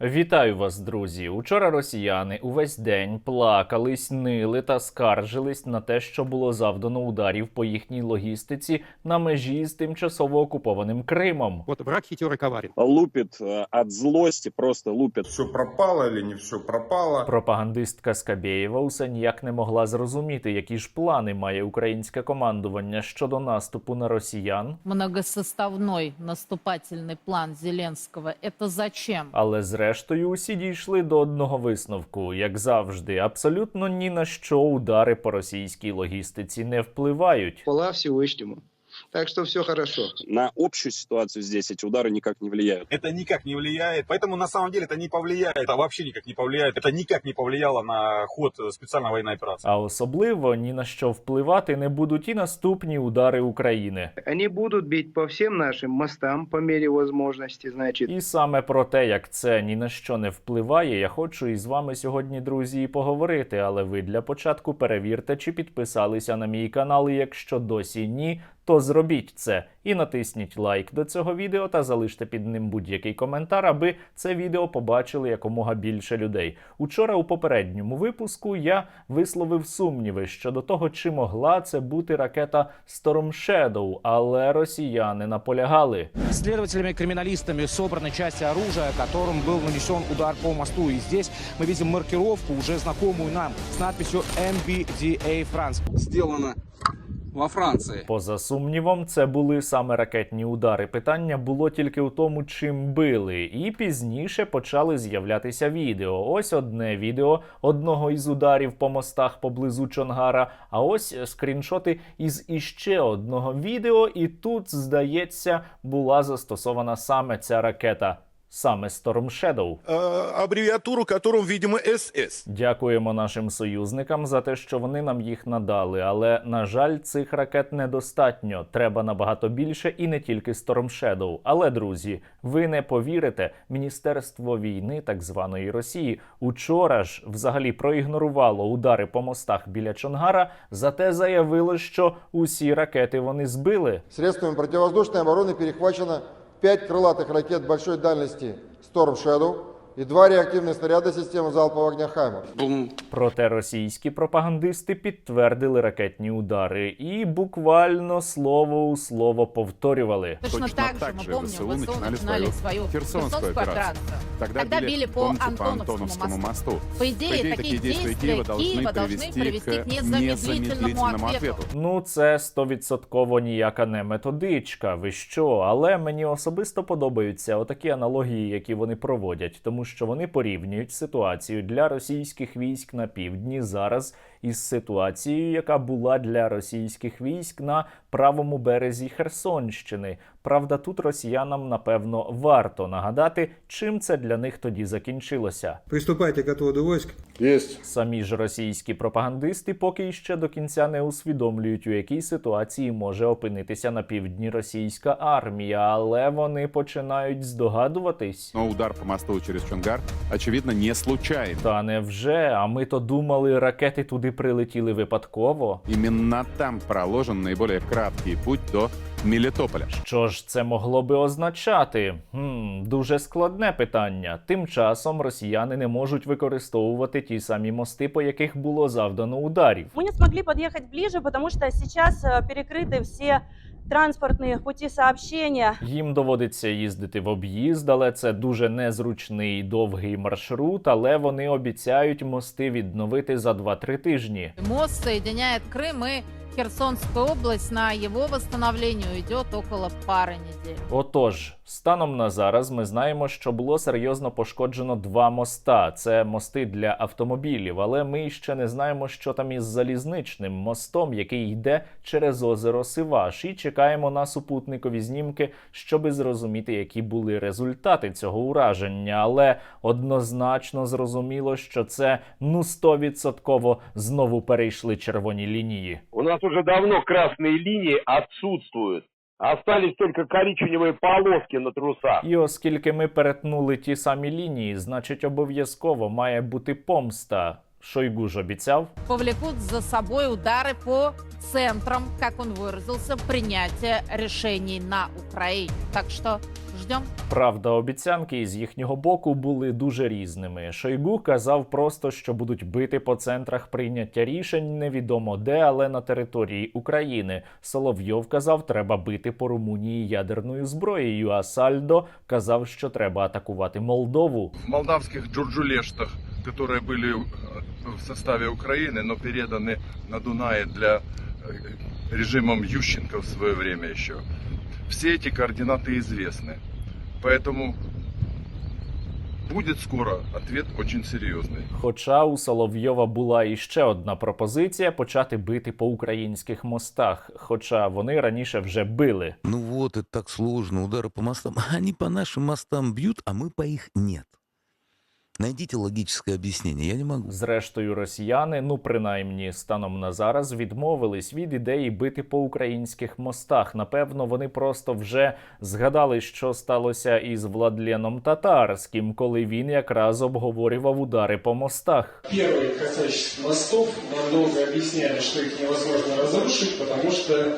Вітаю вас, друзі! Учора росіяни увесь день плакались, нили та скаржились на те, що було завдано ударів по їхній логістиці на межі з тимчасово окупованим Кримом. Вот враг хитер и коварен. лупит э, от злости, просто лупит. все пропало или не все пропало. Пропагандистка Скабєєва усе ніяк не могла зрозуміти, які ж плани має українське командування щодо наступу на росіян. Многосоставной наступательный план Зеленского – это зачем? Але зрештою усі дійшли до одного висновку. Як завжди, абсолютно ні на що удари по російській логістиці не впливають. Хвала Всевышнему. Так что все хорошо. На общую ситуацию здесь эти удары никак не влияют. это никак не влияет. Поэтому на самом деле это не повлияет, это вообще никак не повлияет. Это никак не повлияло на ход э, специальной военной операции. А особливо ні на що впливати не будуть і наступні удари України. Они будут бить по всем нашим мостам по мере возможности, значит. І саме про те, як це ні на що не впливає, я хочу із вами сьогодні, друзі, і поговорити. Але ви для початку перевірте, чи підписалися на мій канал. І якщо досі ні, то зробіть це і натисніть лайк до цього відео та залиште під ним будь-який коментар, аби це відео побачили якомога більше людей. Учора у попередньому випуску я висловив сумніви щодо того, чи могла це бути ракета Storm Shadow, але росіяни наполягали. Следователями-криминалистами собраны части оружия, которым был нанесен удар по мосту. И здесь мы видим маркировку, уже знакомую нам, с надписью MBDA France. сделано во Франции. Поза сумнівом, це були саме ракетні удари. Питання було тільки у тому, чим били. І пізніше почали з'являтися відео. Ось одне відео одного із ударів по мостах поблизу Чонгара. А ось скріншоти із іще одного відео. І тут, здається, була застосована саме ця ракета Саме Storm Shadow. Э, аббревиатуру, которым, видимо, СС. Дякуємо нашим союзникам за те, що вони нам їх надали. Але на жаль, цих ракет недостатньо. Треба набагато більше і не тільки Storm Shadow. Але друзі, ви не повірите, міністерство війни так званої Росії учора ж взагалі проігнорувало удари по мостах біля Чонгара, зате заявило, що усі ракети вони збили. Средствами противовоздушной обороны перехвачено 5 крылатых ракет большой дальности Storm Shadow и два реактивных снаряда системы залпового огня «Хаймер». Бум. Проте російські пропагандисти підтвердили ракетні удари і буквально слово у слово повторювали. Точно, Точно так, так же же мы помним, ВСУ ВСУ начинали начинали свою свою Херсонскую операцию. Тогда, Тогда, били по помните, Антоновскому мосту. мосту. По идее, такие действия Киева должны привести к незамедлительному ответу. Ну, це стовідсотково ніяка не методичка. Ви що? Але мені особисто подобаються отакі аналогії, які вони проводять, тому що вони порівнюють ситуацію для російських військ на півдні зараз із ситуацією, яка була для російських військ на правому березі Херсонщини. Правда, тут росіянам напевно варто нагадати, чим це для них тоді закінчилося. Приступайте к отводу войск. Есть. Самі ж російські пропагандисти поки ще до кінця не усвідомлюють, у якій ситуації може опинитися на півдні російська армія, але вони починають здогадуватись. Но удар по мосту через Чонгар, очевидно, не случайен. Та невже? А ми то думали, ракети туди прилетіли випадково. Именно там проложен наиболее краткий путь до Мелитополя. Що ж це могло би означати? Хм, дуже складне питання. Тим часом росіяни не можуть використовувати ті самі мости, по яких було завдано ударів. Мы не смогли подъехать ближе, потому что сейчас э, перекрыты все путі сообщення. Їм доводиться їздити в об'їзд, але це дуже незручний довгий маршрут. Але вони обіцяють мости відновити за 2-3 тижні. Мост соединяет Крим и Херсонскую область. На его восстановление уйдет около пары недель. Отож, станом на зараз ми знаємо, що було серйозно пошкоджено два моста. Це мости для автомобілів, але ми ще не знаємо, що там із залізничним мостом, який йде через озеро Сиваш, і чекаємо на супутникові знімки, щоби зрозуміти, які були результати цього ураження. Але однозначно зрозуміло, що це ну стовідсотково знову перейшли червоні лінії. У нас уже давно красные линии отсутствуют. Остались только коричневые полоски на трусах. І оскільки ми перетнули ті самі лінії, значить обов'язково має бути помста. Шойгу ж обіцяв. Повлекут за собой удары по центрам, как он выразился, принятия решений на Украине. Так что Ждем. Правда, обіцянки з їхнього боку були дуже різними. Шойгу казав просто, що будуть бити по центрах прийняття рішень невідомо де, але на території України. Соловйов казав, треба бити по Румунії ядерною зброєю. А Сальдо казав, що треба атакувати Молдову. В молдавских джурджулештах, которые были э, в составе Украины, но переданы на Дунае для э, режимом Ющенко в свое время еще. Все эти координаты известны. Поэтому будет скоро ответ очень серьезный. Хоча у Соловйова була іще одна пропозиція почати бити по українських мостах, хоча вони раніше вже били. Ну вот, это так сложно, удары по мостам. Они по нашим мостам бьют, а мы по их нет. Найдите логическое объяснение, я не могу. Зрештою, росіяни, ну принаймні станом на зараз, відмовились від ідеї бити по українських мостах. Напевно, вони просто вже згадали, що сталося із Владленом Татарським, коли він якраз обговорював удари по мостах. Первый, касающийся мостов, нам долго объясняли, что их невозможно разрушить, потому что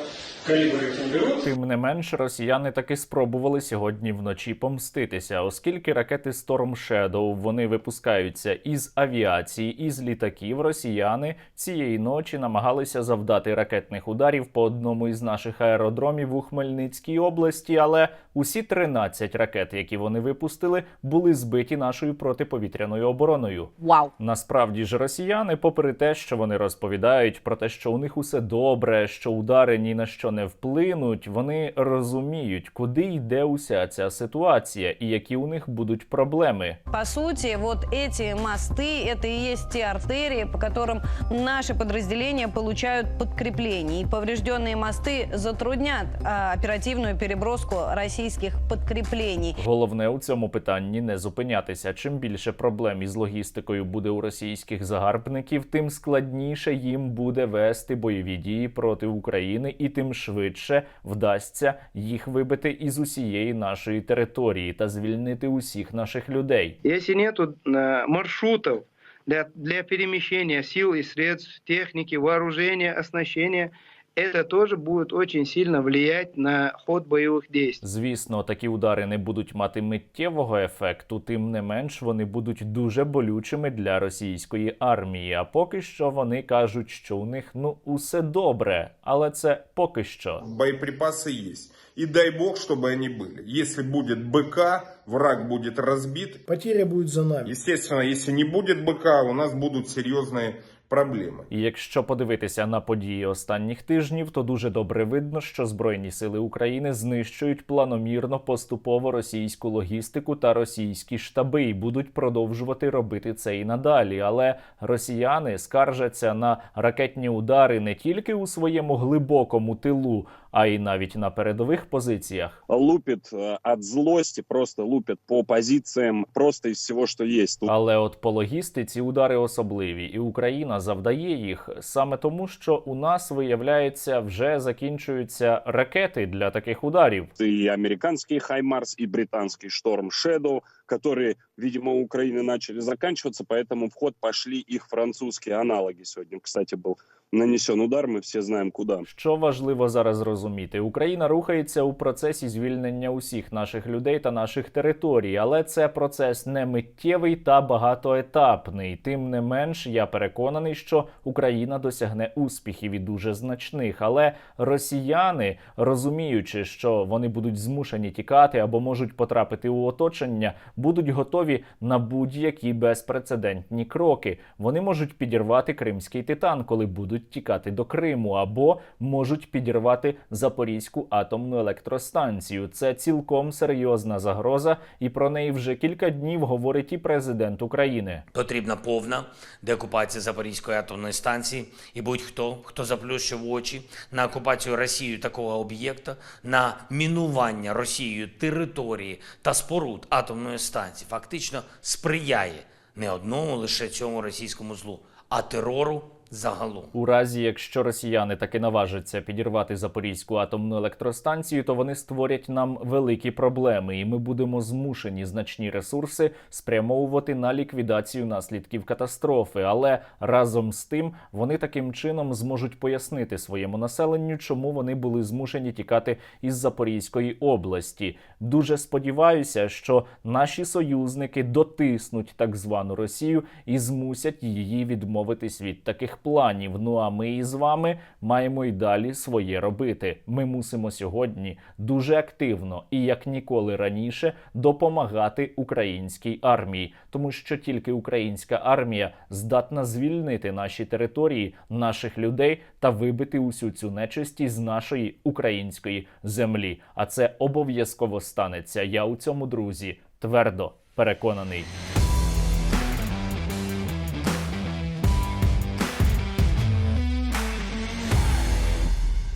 Тим не менш, росіяни таки спробували сьогодні вночі помститися, оскільки ракети Storm Shadow вони випускаються із авіації, із літаків. Росіяни цієї ночі намагалися завдати ракетних ударів по одному із наших аеродромів у Хмельницькій області. Але усі 13 ракет, які вони випустили, були збиті нашою протиповітряною обороною. Вау. Насправді ж росіяни, попри те, що вони розповідають про те, що у них усе добре, що удари ні на що не вплинуть, вони розуміють, куди йде уся ця ситуація і які у них будуть проблеми. По сути, вот эти мосты, это и есть те артерии, по которым наши подразделения получают подкрепление. И поврежденные мосты затруднят а, оперативную переброску российских подкреплений. Головне у цьому питанні не зупинятися. Чим більше проблем із логістикою буде у російських загарбників, тим складніше їм буде вести бойові дії проти України, і тим швидше вдасться їх вибити із усієї нашої території та звільнити усіх наших людей. Якщо немає маршрутів маршрутов для, для переміщення сил і средств, техніки, вооружения, оснащения, это тоже будет очень сильно влиять на ход боевых действий. Звісно, такі удари не будуть мати миттєвого ефекту, тим не менш вони будуть дуже болючими для російської армії. А поки що вони кажуть, що у них ну усе добре, але це поки що. Боеприпасы есть. И дай бог, чтобы они были. Если будет БК, враг будет разбит. Потеря будет за нами. Естественно, если не будет БК, у нас будут серьезные проблемы. І якщо подивитися на події останніх тижнів, то дуже добре видно, що збройні сили України знищують планомірно поступово російську логістику та російські штаби і будуть продовжувати робити це і надалі. Але росіяни скаржаться на ракетні удари не тільки у своєму глибокому тилу, а й навіть на передових позиціях. Лупит э, от злости, просто лупит по позициям просто из всего, что есть. Але от по логістиці удари особливі, і Україна завдає їх саме тому, що у нас виявляється вже закінчуються ракети для таких ударів. И американский Хаймарс, и британский Шторм Shadow, которые, видимо, у Украины начали заканчиваться, поэтому в ход пошли их французские аналоги. Сегодня, кстати, был нанесен удар, мы все знаем куда. Що важливо зараз розуміти, Україна рухається у процесі звільнення усіх наших людей та наших територій, але це процес не миттєвий та багатоетапний. Тим не менш, я переконаний, що Україна досягне успіхів і дуже значних. Але росіяни, розуміючи, що вони будуть змушені тікати або можуть потрапити у оточення, будуть готові на будь-які безпрецедентні кроки. Вони можуть підірвати кримський титан, коли будуть тікати до Криму, або можуть підірвати Запорізьку атомну електростанцію. Це цілком серйозна загроза, і про неї вже кілька днів говорить і президент України. Потрібна повна деокупація Запорізької атомної станції, і будь-хто, хто заплющив очі на окупацію Росією такого об'єкта, на мінування Росією території та споруд атомної станції, фактично сприяє не одному лише цьому російському злу, а терору загалом. У разі, якщо росіяни таки наважаться підірвати Запорізьку атомну електростанцію, то вони створять нам великі проблеми, і ми будемо змушені значні ресурси спрямовувати на ліквідацію наслідків катастрофи. Але разом з тим вони таким чином зможуть пояснити своєму населенню, чому вони були змушені тікати із Запорізької області. Дуже сподіваюся, що наші союзники дотиснуть так звану Росію і змусять її відмовитись від таких планів. Ну а ми із вами маємо й далі своє робити. Ми мусимо сьогодні дуже активно і як ніколи раніше допомагати українській армії, тому що тільки українська армія здатна звільнити наші території, наших людей та вибити усю цю нечисті з нашої української землі. А це обов'язково станеться. Я у цьому друзі твердо переконаний.